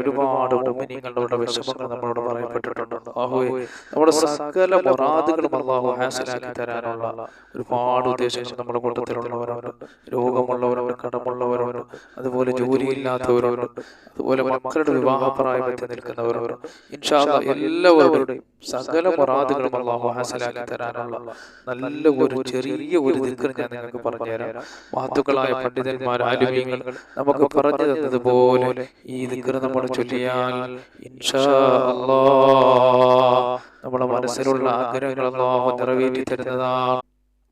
ഒരുപാട് മുമിനിങ്ങളുടെ വിഷമങ്ങൾ നമ്മളോട് പറയപ്പെട്ടിട്ടുണ്ട്. നമ്മുടെ സകല പൊറാദുകളും അള്ളാഹു ഹാസലാക്കി തരാനുള്ള ഒരുപാട് ഉദ്ദേശങ്ങൾ നമ്മുടെ കൂട്ടത്തിലുള്ളവരുണ്ട്. രോഗമുള്ളവരുണ്ട് കടമുള്ളവരുണ്ട് അതുപോലെ ജോലിയില്ലാത്തവരുണ്ട് അതുപോലെ മക്കളുടെ വിവാഹപ്രായത്തിൽ നിൽക്കുന്നവരുണ്ട്. ഇൻഷാല്ല എല്ലാവരുടെയും സകല പൊറാദുകളും അള്ളാഹു ഹാസലാക്കി തരാനുള്ള നല്ല ഒരു ചെറിയ ഒരു ദിക്കർ ഞാൻ നിങ്ങൾക്ക് പറഞ്ഞുതരാം. മഹത്തുക്കളായ പണ്ഡിതന്മാർ ആലുമീങ്ങൾ നമുക്ക് പറഞ്ഞു തന്നതുപോലെ ഈ ദിക്കറ് നമ്മൾ ചൊല്ലിയാൽ ഇൻഷാ അള്ളാ നമ്മുടെ മനസ്സിലുള്ള ആഗ്രഹങ്ങൾ അള്ളാഹു നിറവേറ്റി തരുന്നതാണ്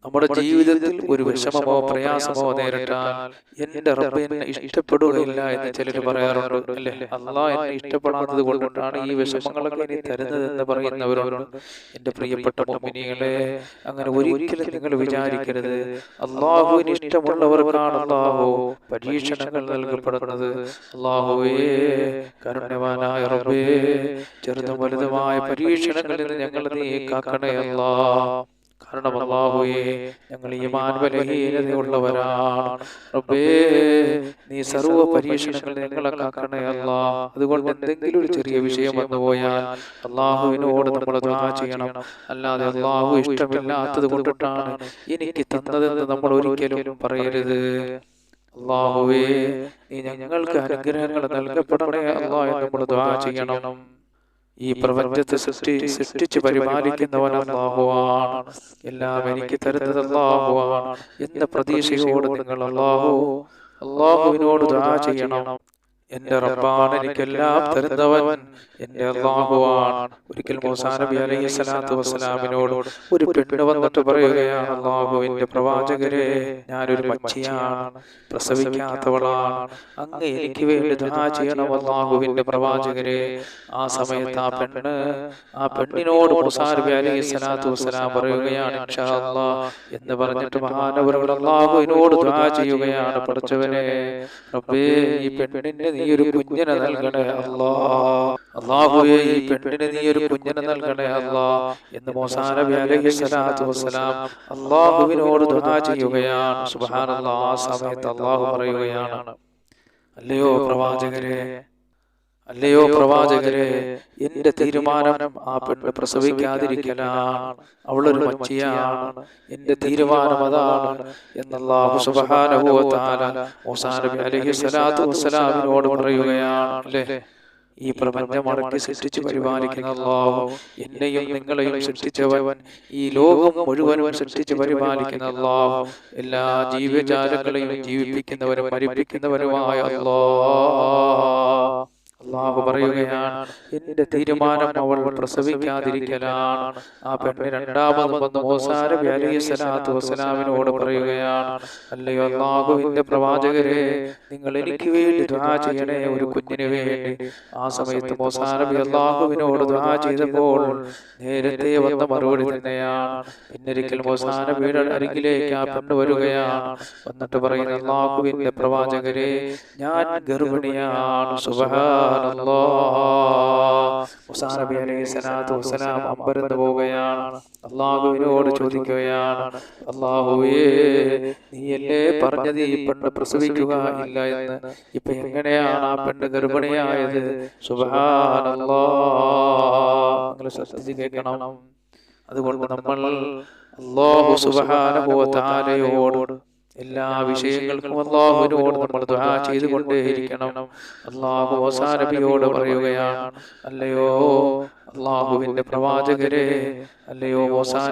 നമ്മുടെ ജീവിതത്തിൽ ഒരു വിഷമമോ പ്രയാസമോ നേരിട്ടാൽ എന്റെ റബ്ബ് എന്നെ ഇഷ്ടപ്പെടുകയില്ല എന്ന് ചിലർ പറയാറുണ്ട് അല്ലേ? അള്ളാ എന്നെ ഇഷ്ടപ്പെടാത്തത് കൊണ്ടാണ് ഈ വിഷമങ്ങളൊക്കെ ഇനി തരുന്നത് എന്ന് പറയുന്നവരുണ്ട്. എന്റെ പ്രിയപ്പെട്ട മൊമിനികളെ അങ്ങനെ ഒരിക്കലും നിങ്ങൾ വിചാരിക്കരുത്. അള്ളാഹുവിന് ഇഷ്ടമുള്ളവർക്കാണ് അള്ളാഹു പരീക്ഷണങ്ങൾ നൽകപ്പെടുന്നത്. അള്ളാഹുവേ കരുണ്യവാനായ റബ്ബേ ചെറുതും വലുതുമായ പരീക്ഷണങ്ങളിൽ ഞങ്ങൾ നീ കാക്കണേ അല്ലാ. കാരണം അള്ളാഹുയെ ഞങ്ങൾ ഈ മാൻബലഹീനതയുള്ളവരാണ് റബ്ബേ നീ സർവ പരീക്ഷണങ്ങൾ ഞങ്ങളെ കാക്കണേ അല്ല. അതുകൊണ്ട് എന്തെങ്കിലും ഒരു ചെറിയ വിഷയം വന്നു പോയാൽ അള്ളാഹുവിനോട് നമ്മൾ ദുആ ചെയ്യണം. അല്ലാതെ അള്ളാഹു ഇഷ്ടമില്ലാത്തത് കൊണ്ടിട്ടാണ് എനിക്ക് തന്നതെന്ന് നമ്മൾ ഒരിക്കലും പറയരുത്. അള്ളാഹുവേ നീ ഞങ്ങൾക്ക് അനുഗ്രഹങ്ങൾ നൽകപ്പെടണേ അള്ളാഹു നമ്മൾ ദുആ ചെയ്യണം. ഈ പ്രപഞ്ചത്തെ സൃഷ്ടി സൃഷ്ടിച്ച് പരിപാലിക്കുന്നവൻ അള്ളാഹുവാണ് എല്ലാം എനിക്ക് തരുന്നത് അള്ളാഹുവാണ് എന്ന പ്രതീക്ഷയോട് നിങ്ങൾ അള്ളാഹു അള്ളാഹുവിനോട് ദുആ ചെയ്യണം. എന്റെ റബ്ബാണ് എനിക്കെല്ലാം തരുന്നവൻ. എന്റെ അള്ളാഹുവാണ് ഒരിക്കൽ മൂസാ നബി അലൈഹി സ്വലാത്തു വസ്സലാമിനോട് ഒരു പെണ്ണ് വന്നിട്ട് പറയുകയാണ് അള്ളാഹുവിന്റെ പ്രവാചകരെ ഞാനൊരു മച്ചിയാണ്. പ്രസവിക്കാത്തവളാണ്. അങ്ങ് എനിക്ക് വേണ്ടി ദുആ ചെയ്യണം അള്ളാഹുവിന്റെ പ്രവാചകരെ. ആ സമയത്ത് ആ പെണ്ണ് ആ പെണ്ണിനോട് മൂസാ നബി അലൈഹി സ്വലാത്തു വസ്സലാം പറയുകയാണ് ഇൻഷാ അല്ലാഹ് എന്ന് പറഞ്ഞിട്ട് മഹാനവരോട് അള്ളാഹുവിനോട് ദുആ ചെയ്യുകയാണ് പഠിച്ചവനെ. റബ്ബേ ഈ പെണ്ണിന് നീ ഒരു കുഞ്ഞിനെ നൽകണേ അല്ലാ. അള്ളാഹുവെ ഈ പെണ്ണിന് നീ ഒരു കുഞ്ഞിനെ നൽകണേ അല്ലാ എന്ന് മൂസാ നബി അലൈഹി സ്വലാത്തു വസ്സലാം അള്ളാഹുവിനോട് ദുആ ചെയ്യുകയാണ്. സുബ്ഹാനല്ലാഹ് ആ സമയത്ത് അള്ളാഹു പറയുകയാണ്. അല്ലയോ പ്രവാചകരെ അല്ലയോ പ്രവാചകരെ എന്റെ തീരുമാനം ആ പെണ്ണ് പ്രസവിക്കാതിരിക്കലാണ്. അവളൊരു മച്ചിയാണ്. എന്റെ തീരുമാനം അതാണ് എന്നല്ലാഹു അലൈഹി സ്വലാത്തു വസ്സലാമിനോട് പറയുകയാണ് അല്ലേ? ഈ പ്രപഞ്ചം അടക്കി സൃഷ്ടിച്ചു പരിപാലിക്കുന്ന അല്ലാഹു എന്നെയും നിങ്ങളെയും സൃഷ്ടിച്ചവൻ ഈ ലോകം മുഴുവനും സൃഷ്ടിച്ചു പരിപാലിക്കുന്ന അല്ലാഹു എല്ലാ ജീവജാലങ്ങളെയും ജീവിപ്പിക്കുന്നവരും മരിപ്പിക്കുന്നവരുമായ അല്ലാഹ് അള്ളാഹു പറയുകയാണ് എന്റെ തീരുമാനം അവൾ പ്രസവിക്കാതിരിക്കലാണ്. ആ പെണ്ണ് രണ്ടാമത് വന്ന് മോസാര അലൈഹി സ്വലാത്തു വസ്സലാമിനോട് പറയുകയാണ് അല്ലയോ അള്ളാഹുവിന്റെ പ്രവാചകരെ നിങ്ങൾ എനിക്ക് വേണ്ടി ദുആ ചെയ്യണേ ഒരു കുഞ്ഞിന് വേണ്ടി. ആ സമയത്ത് മോസാനബി അള്ളാഹുവിനോട് ദുആ ചെയ്തപ്പോൾ നേരത്തെ വന്ന മറുപടി തന്നെയാണ്. പിന്നൊരിക്കൽ മോസാനബിയുടെ അരികിലേക്ക് ആ പെണ്ണ് വരികയാണ്. വന്നിട്ട് പറയുന്ന അള്ളാഹുവിന്റെ പ്രവാചകരെ ഞാൻ ഗർഭിണിയാണ്. മുസാ പോവുകയാണ്. അള്ളാഹുവിനോട് ചോദിക്കുകയാണ്. അള്ളാഹുവേ നീയല്ലേ പറഞ്ഞത് ഈ പെണ്ണ് പ്രസവിക്കുക ഇല്ല എന്ന്. ഇപ്പൊ എങ്ങനെയാണ് ആ പെണ്ണ് ഗർഭിണിയായത്? ശ്രദ്ധിച്ച് കേൾക്കണം. അതുകൊണ്ട് നമ്മൾ അള്ളാഹു തആലയോട് എല്ലാ വിഷയങ്ങൾക്കും അള്ളാഹുവിനോട് നമ്മൾ ദുആ ചെയ്തുകൊണ്ടേയിരിക്കണം. അള്ളാഹു നബിയോട് പറയുകയാണ് അല്ലയോ അള്ളാഹുവിന്റെ പ്രവാചകരെ അല്ലയോ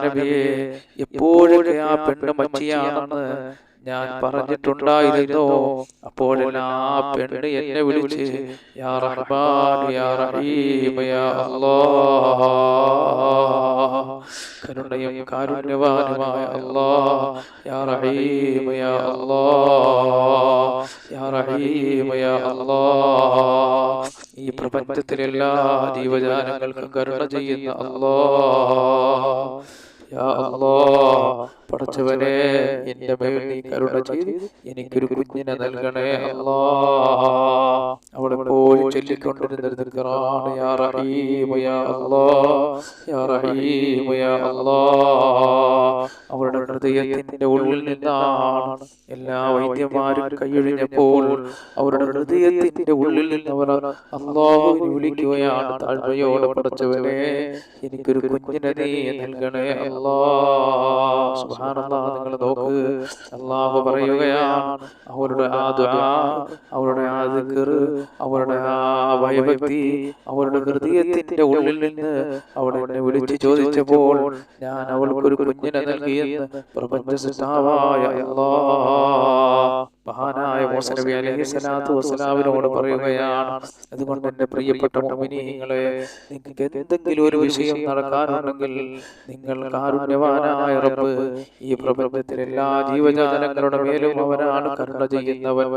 നബിയെ എപ്പോഴൊക്കെ ആ പെണ്ണ് മച്ചിയാണെന്ന് ഞാൻ പറഞ്ഞിട്ടുണ്ടായിരുന്നു? അപ്പോഴെല്ലാം ആ പെണ്ണ് എന്നെ വിളിച്ച് യാ റഹ്മാൻ യാ റഹീം യാ അല്ലാഹ്. കരുണയും കാരുണ്യവാനുമായ അല്ലാ യാ റഹീം യാ അല്ലാഹ് യാ റഹീം യാ അല്ലാഹ് ഈ പ്രപഞ്ചത്തിലെ എല്ലാ ജീവജാലങ്ങൾക്കും കരുണ ചെയ്യുന്ന അല്ലാ പടച്ചവനെ എന്റെ മേൽ നീ കരുണ ചെയ്ത് എനിക്കൊരു കുഞ്ഞിനെ നൽകണേ അല്ലാ. അവിടെ പോയി ചൊല്ലിക്കൊണ്ടിരുന്ന ദിക്റാണ് യാ അല്ലാഹ് യാ റഹീം യാ അല്ലാഹ് അവരുടെ ഹൃദയത്തിന്റെ ഉള്ളിൽ നിന്നാണ് എല്ലാ വൈദ്യന്മാരും കൈയൊഴിഞ്ഞപ്പോൾ അവരുടെ ഹൃദയത്തിന്റെ ഉള്ളിൽ നിന്ന് അവർ അള്ളാഹുവിനെ വിളിക്കുകയാണ് താഴ്മയോടെ പടച്ചവനെ എനിക്കൊരു കുഞ്ഞിനെ നീ നൽകണേ അല്ലാ. നിങ്ങൾ നോക്ക്. അള്ളാഹു പറയുകയാണ്. അവരുടെ ആ ദുആ അവരുടെ ആ ദിക്ർ അവരുടെ ആ ഭയഭക്തി അവരുടെ ഹൃദയത്തിന്റെ ഉള്ളിൽ നിന്ന് അവിടെ എന്നെ വിളിച്ചു ചോദിച്ചപ്പോൾ ഞാൻ അവൾക്കൊരു കുഞ്ഞിനെ നൽകിയെന്ന് പ്രപഞ്ച സിദ്ധാവായ അല്ലാഹ്. മഹാനായ മോസനബി അലഹി സ്വലാത്തു വസ്സലാമിനോട് പറയുകയാണ്. അതുകൊണ്ട് എന്റെ പ്രിയപ്പെട്ട മുഅ്മിനീങ്ങളെ നിങ്ങൾക്ക് എന്തെങ്കിലും ഒരു വിഷയം നടക്കാനുണ്ടെങ്കിൽ നിങ്ങൾ കാരുണ്യവാനായ റബ്ബ് ഈ പ്രപഞ്ചത്തിൽ എല്ലാ ജീവജാലങ്ങളുടെ മേലും അവനാണ് കരുണ ചെയ്യുന്നവൻ.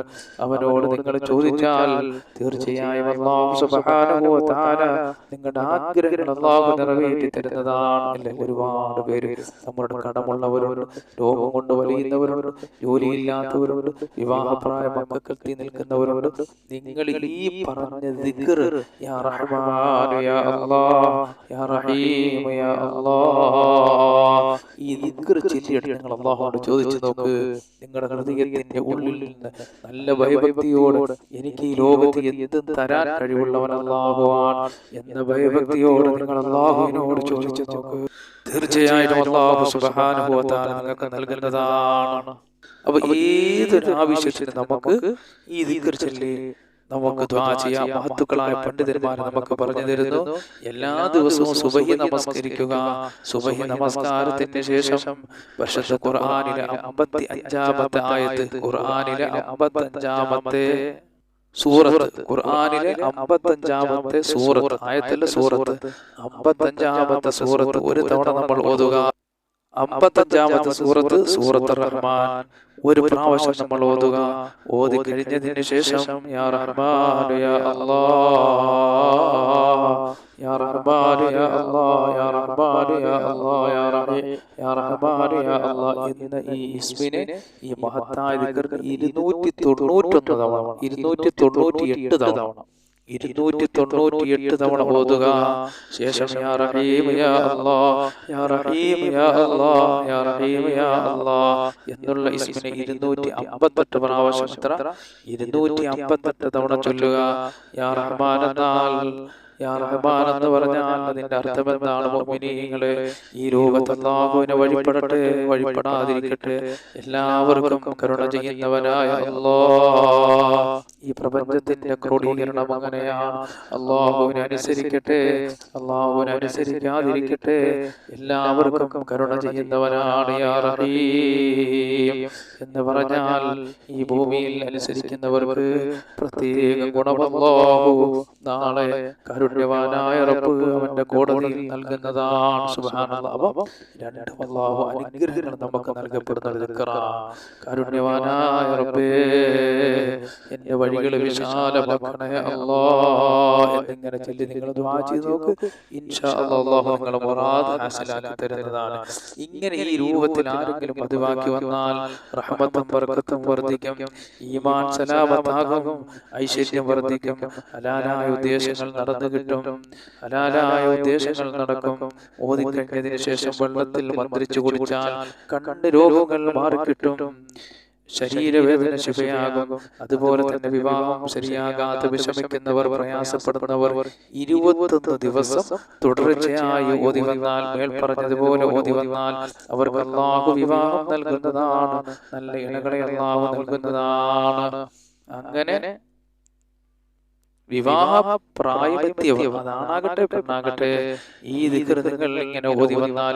അവനോട് നിങ്ങൾ ചോദിച്ചാൽ തീർച്ചയായും അല്ലാഹു സുബ്ഹാനഹു തആല നിങ്ങളുടെ ആഗ്രഹങ്ങൾ അല്ലാഹു നിറവേറ്റി തരുന്നതാണ്. അല്ലേ? ഒരുപാട് പേര് നമ്മുടെ കടമുള്ളവരുണ്ട് രോഗം കൊണ്ട് വലിയുന്നവരുണ്ട് ജോലിയില്ലാത്തവരുണ്ട് വിവാഹപ്രായ മക്കൾക്കെത്തി നിൽക്കുന്നവരോട് നിങ്ങൾ ഈ പറഞ്ഞ ദിക്ർ യാ റഹ്മാൻ യാ അല്ലാഹ് യാ റഹീം യാ അല്ലാഹ്. ഈ ദിക്ർ ചൊല്ലിയിട്ട് നിങ്ങൾ അല്ലാഹുവോട് ചോദിച്ചു നോക്ക്. നിങ്ങളുടെ ഹൃദയത്തിന്റെ ഉള്ളിൽ നിന്ന് നല്ല ഭയഭക്തിയോട് എനിക്ക് ഈ ലോകത്ത് എന്തും തരാൻ കഴിവുള്ളവൻ അല്ലാഹുവാണ് എന്ന ഭയഭക്തിയോട് നിങ്ങൾ അല്ലാഹുവിനോട് ചോദിച്ചു നോക്ക്. തീർച്ചയായിട്ടും വ തആല നിങ്ങൾക്ക് നൽകുന്നതാണ് അപ്പൊ ഏതൊരു ആവശ്യത്തിന് നമുക്ക് ഈ ദിക്ർ ചൊല്ലി നമുക്ക് ദ്വാ ചെയ്യാം. മഹത്തുക്കളായ പണ്ഡിതന്മാർ നമുക്ക് പറഞ്ഞു തരുന്നു. എല്ലാ ദിവസവും സുബഹി നമസ്കരിക്കുക. സുബഹി നമസ്കാരത്തിന് ശേഷം വർഷത്തെ ഖുർആനിലെ അമ്പത്തി അഞ്ചാമത്തെ ആയത്ത് ഖുർആനിലെ അമ്പത്തി അഞ്ചാമത്തെ സൂറത്ത് ഖുർആനിലെ അമ്പത്തഞ്ചാമത്തെ സൂറത്ത് ആയത്തിലെ സൂറത്ത്. അമ്പത്തഞ്ചാമത്തെ സൂറത്ത് ഒരു തവണ നമ്മൾ ഓതുക. അമ്പത്തഞ്ചാമത്തെ സൂറത്ത് സൂറത്ത് റഹ്മാൻ. ഒരു പ്രാവശ്യം നമ്മൾ ഓതുക. ഓതി കഴിഞ്ഞതിന് ശേഷം യാ റഹ്മാൻ യാ അല്ലാഹ് യാ റഹ്മാൻ യാ അല്ലാഹ് യാ റഹ്മാൻ യാ അല്ലാഹ് യാ റഹീം യാ റഹ്മാൻ യാ അല്ലാഹ് എന്ന ഈ ഇസ്മിനെ ഈ മഹത്തായ ദിക്ർ 291 തവണ. 298 തവണ. ഇരുന്നൂറ്റി തൊണ്ണൂറ്റി എട്ട് തവണ ഓതുക. ശേഷം യാ റഹീം യാ അല്ലാഹ്. യാ റഹീം യാ അല്ലാഹ്. യാ റഹീം യാ എന്നുള്ള ഇസ്മിനെ ഇരുന്നൂറ്റി അമ്പത്തെട്ട് പ്രാവശ്യം എത്ര ഇരുന്നൂറ്റി അമ്പത്തെട്ട് തവണ ചൊല്ലുക. യാ റഹ്മാൻ എന്നാൽ. യാ റഹ്മാൻ എന്ന് പറഞ്ഞാൽ അതിന്റെ അർത്ഥം എന്താണ് മുഅ്മിനീങ്ങളെ ഈ ലോകത്ത് അല്ലാഹുവിനെ വഴിപ്പെടട്ടെ വഴിപ്പെടാതിരിക്കട്ടെ. എല്ലാവർക്കും കരുണ ചെയ്യുന്നവനായ അല്ലാഹ്. ഈ പ്രപഞ്ചത്തിന്റെ ക്രോഡീകരണം അങ്ങനെയാ അള്ളാഹുവിനെ അനുസരിക്കട്ടെ അള്ളാഹുവിനെ അനുസരിക്കാതിരിക്കട്ടെ. എല്ലാവർക്കും കരുണ ചെയ്യുന്നവനാണ് എന്ന് പറഞ്ഞാൽ ഈ ഭൂമിയിൽ അനുസരിക്കുന്നവർക്ക് പ്രത്യേക ഗുണമല്ലാഹു. നാളെ കരുണ്യവാനായ റബ്ബ് അവന്റെ കോടതിയിൽ നൽകുന്നതാണ്. അപ്പം രണ്ട് അനുഗ്രഹങ്ങൾ നമുക്ക് നൽകപ്പെടുന്നത് കരുണ്യവാനായ റബ്ബേ എന്റെ വഴികൾ വിശാലമാക്കണേ അല്ലാ. എന്നിങ്ങനെ ചൊല്ലി നിങ്ങൾ ദുആ ചെയ്ത് നോക്ക്. ഇൻഷാ അല്ലാഹ് നിങ്ങളെ മുറാദ് ഹാസിലാക്കി തരുന്നതാണ്. ഇങ്ങനെ ഈ രൂപത്തിൽ ആരെങ്കിലും പതിവാക്കി വന്നാൽ റഹ്മത്തും ബർക്കത്തും വർദ്ധിക്കും. ഈമാൻ സലാമത്താകും ഐശ്വര്യം വർദ്ധിക്കും. ഹലാലായ ഉദ്ദേശങ്ങൾ നടന്നു കിട്ടും. ഹലാലായ ഉദ്ദേശങ്ങൾ നടക്കും. ഓതിക്കഴിഞ്ഞതിന് ശേഷം വെള്ളത്തിൽ മന്ത്രിച്ചു കുടിച്ചാൽ കണ്ണ് രോഗങ്ങൾ മാറിക്കിട്ടും. ശരീരവേദന ശിവയാകും. അതുപോലെ തന്നെ വിവാഹം ശരിയാകാതെ വിഷമിക്കുന്നവർ പ്രയാസപ്പെടുന്നവർ ഇരുപത്തൊന്ന് ദിവസം തുടർച്ചയായി ഓതി വന്നാൽ മേൽ പറഞ്ഞതുപോലെ ഓതി വന്നാൽ അവർക്ക് അള്ളാഹു വിവാഹം നൽകുന്നതാണ്. നല്ല ഇണകളെ അള്ളാഹു നൽകുന്നതാണ്. അങ്ങനെ വിവാഹ പ്രായപത്യവും അതാണാകട്ടെ പെണ്ണാകട്ടെ. ഈ ദിക്കർ നിങ്ങൾ ഇങ്ങനെ ഓതി വന്നാൽ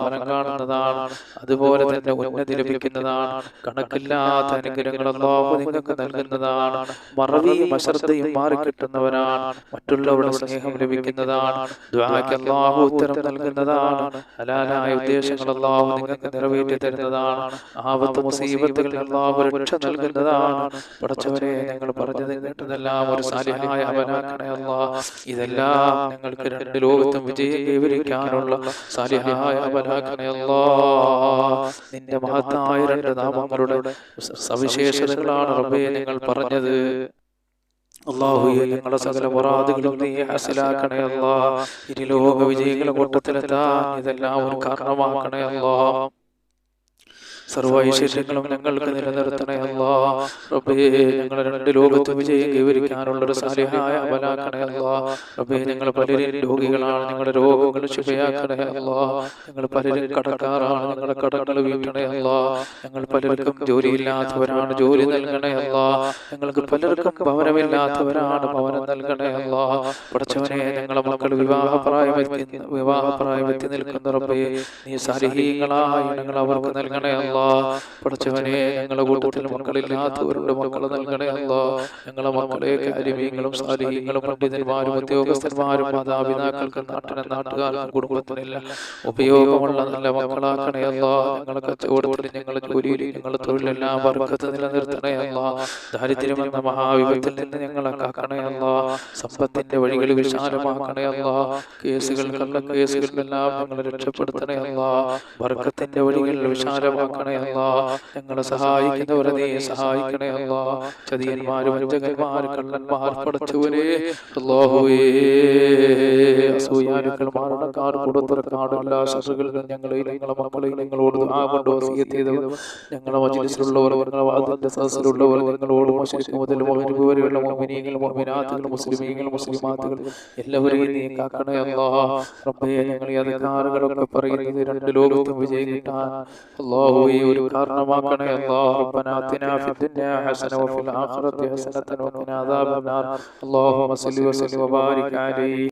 ഫലം കാണുന്നതാണ്. അതുപോലെ തന്നെ ഉന്നതി ലഭിക്കുന്നതാണ്. കണക്കില്ലാത്ത അനുഗ്രഹങ്ങൾ അള്ളാഹു നിങ്ങൾക്ക് നൽകുന്നതാണ്. മറവിയും അശ്രദ്ധയും മാറിക്കിട്ടുന്നവനാണ് മറ്റുള്ളവരുടെ സ്നേഹം ലഭിക്കുന്നതാണ്. ദ്വാക്ക് അള്ളാഹു ഉത്തരം നൽകുന്നതാണ്. ഹലാലായ ഉദ്ദേശങ്ങൾ അള്ളാഹു നിങ്ങൾക്ക് നിറവേറ്റി തരുന്നതാണ്. ആപത്ത് മുസീബത്തുകളിൽ അള്ളാഹു രക്ഷ നൽകുന്നതാണ്. പഠിച്ചവരെ ഞങ്ങൾ പറഞ്ഞു കേട്ടതെല്ലാം ഒരു സാലിഹായ അവനാക്കണേ അല്ലാ ഇതെല്ലാം ഞങ്ങൾക്ക് രണ്ട് ലോകത്തും വിജയം കൈവരിക്കാനുള്ള സാലിഹായ അവനാക്കണേ അല്ലാ നിന്റെ മഹത്തായ രണ്ട് നാമങ്ങളുടെ സവിശേഷതകളാണ് റബ്ബേ നിങ്ങൾ പറഞ്ഞത്. അള്ളാഹുയെ ഞങ്ങളുടെ സകല മുറാദുകളും നീ ഹസിലാക്കണേ അല്ലാ ഇരുലോക വിജയങ്ങളുടെ വിജയികളെ കൂട്ടത്തിലെത്താൻ ഇതെല്ലാം ഒരു കാരണമാക്കണേ അല്ലാ സർവ ഐശ്വര്യങ്ങളും ഞങ്ങൾക്ക് നിലനിർത്തണേ അല്ലാ. റബ്ബേ ഞങ്ങൾ രണ്ട് ലോകത്ത് വിജയം കൈവരിക്കാനുള്ള ഒരു സാലിഹായ അമലാക്കണേ അല്ലാ. റബ്ബേ ഞങ്ങൾ പലരും രോഗികളാണ് ഞങ്ങളുടെ രോഗങ്ങൾ ശുഭയാക്കണേ അല്ലാ. ഞങ്ങൾ പലരും കടക്കാറാണ് ഞങ്ങളുടെ കടങ്ങൾ വീട്ടണേ അല്ലാ. ഞങ്ങൾ പലർക്കും ജോലിയില്ലാത്തവരാണ് ജോലി നൽകണേ അല്ലാ. ഞങ്ങൾക്ക് പലർക്കും ഭവനമില്ലാത്തവരാണ് ഭവനം നൽകണേ അല്ലാ. പഠിച്ചവനെ ഞങ്ങളെ മക്കൾ വിവാഹപ്രായമെത്തി വിവാഹപ്രായമെത്തി നിൽക്കുന്ന റബ്ബേ. നീ സാലിഹീങ്ങളായി ഞങ്ങൾ അവർക്ക് നൽകണേ അല്ലാ. പഠിച്ചവനെ ഞങ്ങളുടെ കൂട്ടത്തിൽ മക്കളില്ലാത്തവരുടെ മക്കളെ നൽകണേ അല്ലാ ഞങ്ങളെ മക്കളെ കാര്യങ്ങളും സാലിഹീങ്ങളും പണ്ഡിതന്മാരും ഉദ്യോഗസ്ഥന്മാരും മാതാപിതാക്കൾക്ക് നാട്ടിനെ നാട്ടുകാർക്കും കുടുംബത്തിനില്ല. ഉപയോഗമുള്ള നല്ല മക്കളാക്കണേ അല്ലാ ഞങ്ങളെ കച്ചവടത്തിൽ ഞങ്ങളെ ജോലിയിൽ ഞങ്ങളെ തൊഴിലെല്ലാം വർഗത്ത് നിലനിർത്തണേ അല്ലാ ദാരിദ്ര്യം എന്ന മഹാവിപത്തിൽ നിന്ന് ഞങ്ങളെ കാക്കണേ അല്ലാ സമ്പത്തിന്റെ വഴികൾ വിശാലമാക്കണേ അല്ലാ കേസുകൾ കള്ള കേസുകളിലെല്ലാം ഞങ്ങളെ രക്ഷപ്പെടുത്തണേ അല്ലാ വർഗത്തിന്റെ വഴികൾ വിശാലമാക്കണേ അല്ലാ. ഞങ്ങളെ സഹായിക്കുന്നവരെ നീ സഹായിക്കണേ അല്ല. ചതിയന്മാര് വഞ്ചകന്മാർ കള്ളന്മാർ പഠിച്ചവരെ അല്ലാഹുവേ. അസൂയാലുക്കൾ മരണക്കാർ കൊടുത്തിറക്കാട് എല്ലാ ഞങ്ങളെയും ഞങ്ങളെ മക്കളെയും ഞങ്ങളോട് കൊണ്ട് വസീയത്ത് ചെയ്തവർ. ഞങ്ങളെ മജിലിസിലുള്ളവർ ഞങ്ങളെ വാദത്തിന്റെ സദസ്സിലുള്ളവർ നിങ്ങളോട് മുതൽ മോഹിനിക്ക് വരെയുള്ള മോമിനിയങ്ങൾ മോമിനാത്തുകൾ മുസ്ലിമീങ്ങൾ മുസ്ലിമാത്തുകൾ എല്ലാവരെയും നീ കാക്കണേ അല്ലാ. റബ്ബേ ഞങ്ങൾ ഈ അധികാരങ്ങളൊക്കെ പറയുന്നത് രണ്ട് ലോകത്തും വിജയം കിട്ടാൻ. അല്ലാഹുവേ. ഒരു കാരണമാക്കണേ അല്ലാഹു റബ്ബനാ അതിനാ ഫിദ്ദുനിയാ ഹസന വഫിൽ ആഖിറതി ഹസനതൻ വഖിനാ അദാബന്നാർ അല്ലാഹുമ്മ സല്ലി വസല്ലി വബാരിക് അലൈഹി